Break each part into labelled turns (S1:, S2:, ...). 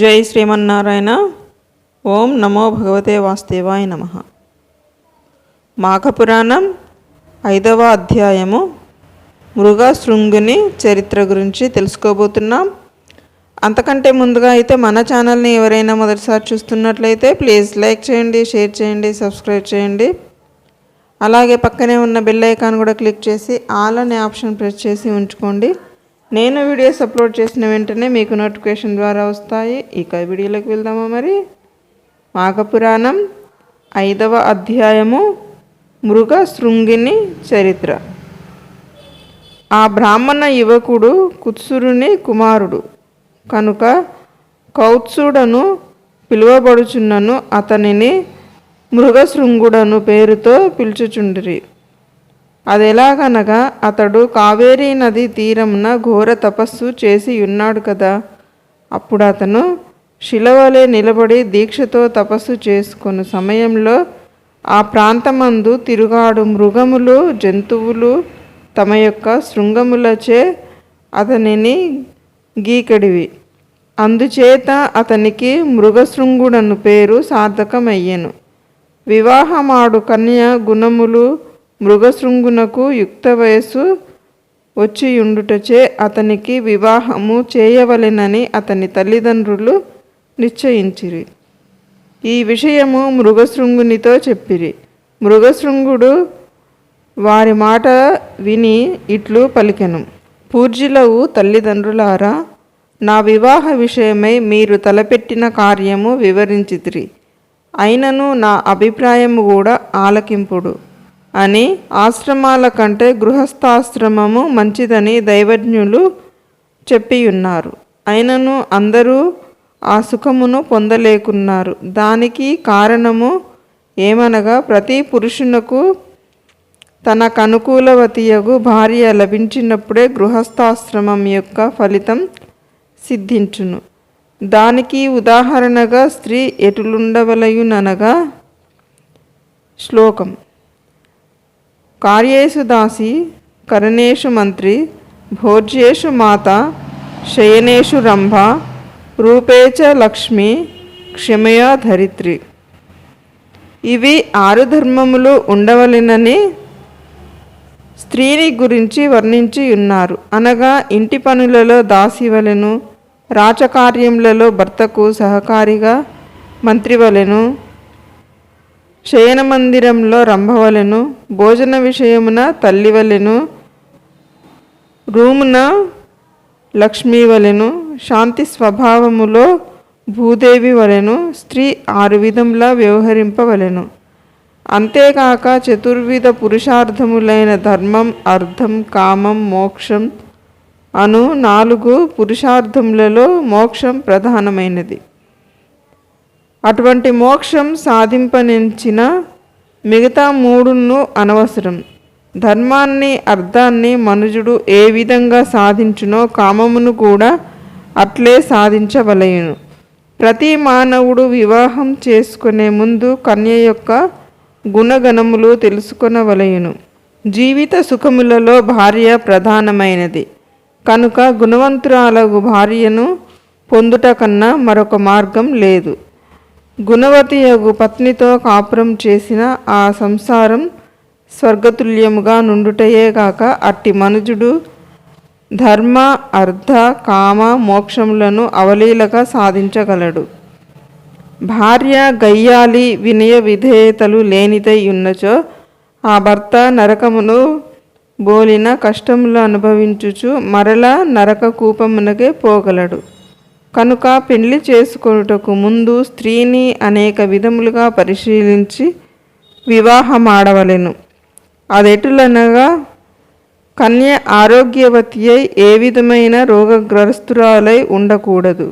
S1: జై శ్రీమన్నారాయణ. ఓం నమో భగవతే వాస్తేవాయ నమ. మాఘపురాణం ఐదవ అధ్యాయము. మృగశృంగుని చరిత్ర గురించి తెలుసుకోబోతున్నాం. అంతకంటే ముందుగా అయితే మన ఛానల్ని ఎవరైనా మొదటిసారి చూస్తున్నట్లయితే ప్లీజ్ లైక్ చేయండి షేర్ చేయండి సబ్స్క్రైబ్ చేయండి. అలాగే పక్కనే ఉన్న బెల్ ఐకాన్ కూడా క్లిక్ చేసి ఆల్ అనే ఆప్షన్ ప్రెస్ చేసి ఉంచుకోండి. నేను వీడియోస్ అప్లోడ్ చేసిన వెంటనే మీకు నోటిఫికేషన్ ద్వారా వస్తాయి. ఇక వీడియోలోకి వెళ్దామా మరి? మాఘపురాణం ఐదవ అధ్యాయము మృగ శృంగిని చరిత్ర. ఆ బ్రాహ్మణ యువకుడు కుత్సురుని కుమారుడు. కనుక కౌత్సుడను పిలువబడుచున్నను అతనిని మృగశృంగుడను పేరుతో పిలుచుచుండిరి. అదెలాగనగా అతడు కావేరీ నది తీరమున ఘోర తపస్సు చేసి ఉన్నాడు కదా. అప్పుడు అతను శిలవలే నిలబడి దీక్షతో తపస్సు చేసుకున్న సమయంలో ఆ ప్రాంతమందు తిరుగాడు మృగములు జంతువులు తమ యొక్క శృంగములచే అతనిని గీకడివి. అందుచేత అతనికి మృగశృంగుడను పేరు సార్థకమయ్యెను. వివాహమాడు కన్య గుణములు మృగశృంగునకు యుక్త వయస్సు వచ్చియుండుటచే అతనికి వివాహము చేయవలెనని అతని తల్లిదండ్రులు నిశ్చయించిరి. ఈ విషయము మృగశృంగునితో చెప్పిరి. మృగశృంగుడు వారి మాట విని ఇట్లు పలికెను. పూర్జిలవు తల్లిదండ్రులారా నా వివాహ విషయమై మీరు తలపెట్టిన కార్యము వివరించితిరి. అయినను నా అభిప్రాయము కూడా ఆలకింపుడు. అని ఆశ్రమాల కంటే గృహస్థాశ్రమము మంచిదని దైవజ్ఞులు చెప్పియున్నారు. అయినను అందరూ ఆ సుఖమును పొందలేకున్నారు. దానికి కారణము ఏమనగా ప్రతి పురుషునకు తనకు అనుకూలవతియగు భార్య లభించినప్పుడే గృహస్థాశ్రమం యొక్క ఫలితం సిద్ధించును. దానికి ఉదాహరణగా స్త్రీ ఎటులుండవలయుననగా శ్లోకం కార్యేషు దాసి కరణేషు మంత్రి భోజ్యేషు మాత శయనేషు రంభ రూపేచ లక్ష్మి క్షమయా ధరిత్రి. ఇవి ఆరు ధర్మములు ఉండవలెనని స్త్రీని గురించి వర్ణించి ఉన్నారు. అనగా ఇంటి పనులలో దాసివలెను రాచకార్యములలో భర్తకు సహకారిగా మంత్రివలెను శయన మందిరంలో రంభవలెను భోజన విషయమున తల్లివలెను రూమున లక్ష్మీ వలెను శాంతి స్వభావములో భూదేవి వలెను స్త్రీ ఆరు విధంలా వ్యవహరింపవలెను. అంతేకాక చతుర్విధ పురుషార్థములైన ధర్మం అర్థం కామం మోక్షం అను నాలుగు పురుషార్థములలో మోక్షం ప్రధానమైనది. అటువంటి మోక్షం సాధింపనించిన మిగతా మూడును అనవసరం. ధర్మాన్ని అర్థాన్ని మనుజుడు ఏ విధంగా సాధించునో కామమును కూడా అట్లే సాధించవలయును. ప్రతి మానవుడు వివాహం చేసుకునే ముందు కన్య యొక్క గుణగణములు తెలుసుకొనవలయును. జీవిత సుఖములలో భార్య ప్రధానమైనది. కనుక గుణవంతురాలకు భార్యను పొందుట కన్నా మరొక మార్గం లేదు. గుణవతియగు పత్నితో కాపురం చేసిన ఆ సంసారం స్వర్గతుల్యముగా నుండుటయే కాక అట్టి మనుజుడు ధర్మ అర్థ కామ మోక్షములను అవలీలగా సాధించగలడు. భార్య గయ్యాలి వినయ విధేయతలు లేనిదై ఉన్నచో ఆ భర్త నరకమును బోలిన కష్టములు అనుభవించుచు మరల నరక కూపమునకే పోగలడు. కనుక పెళ్ళి చేసుకొనుటకు ముందు స్త్రీని అనేక విధములుగా పరిశీలించి వివాహమాడవలెను. అదెటులనగా కన్య ఆరోగ్యవతి అయి ఏ విధమైన రోగగ్రస్తురాలై ఉండకూడదు.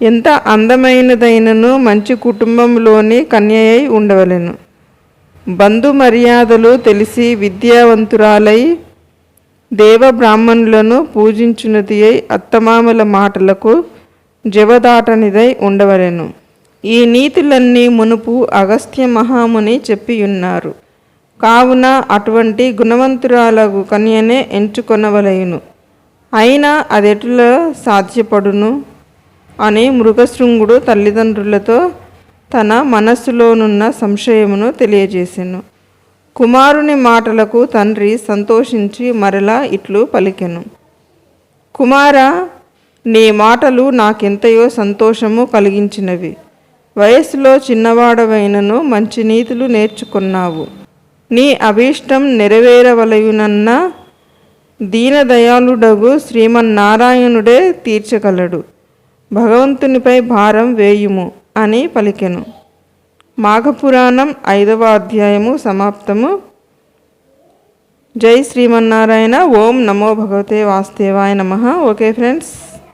S1: ఎంత అందమైనదైనను మంచి కుటుంబంలోని కన్యయై ఉండవలెను. బంధు మర్యాదలు తెలిసి విద్యావంతురాలై దేవ బ్రాహ్మణులను పూజించున్నది అయి అత్తమామల మాటలకు జవదాటనిదై ఉండవలెను. ఈ నీతులన్నీ మునుపు అగస్త్య మహాముని చెప్పియున్నారు. కావున అటువంటి గుణవంతురాలకు కన్యనే ఎంచుకొనవలయును. అయినా అదెటులో సాధ్యపడును? అని మృగశృంగుడు తల్లిదండ్రులతో తన మనస్సులోనున్న సంశయమును తెలియజేసెను. కుమారుని మాటలకు తండ్రి సంతోషించి మరలా ఇట్లు పలికెను. కుమార నీ మాటలు నాకెంతయో సంతోషము కలిగించినవి. వయస్సులో చిన్నవాడవైనను మంచి నీతులు నేర్చుకున్నావు. నీ అభీష్టం నెరవేరవలయునన్న దీనదయాళుడగు శ్రీమన్నారాయణుడే తీర్చగలడు. భగవంతునిపై భారం వేయుము అని పలికెను. మాఘపురాణం ఐదవ అధ్యాయము సమాప్తము. జై శ్రీమన్నారాయణ. ఓం నమో భగవతే వాస్తేవాయ నమ. Okay friends.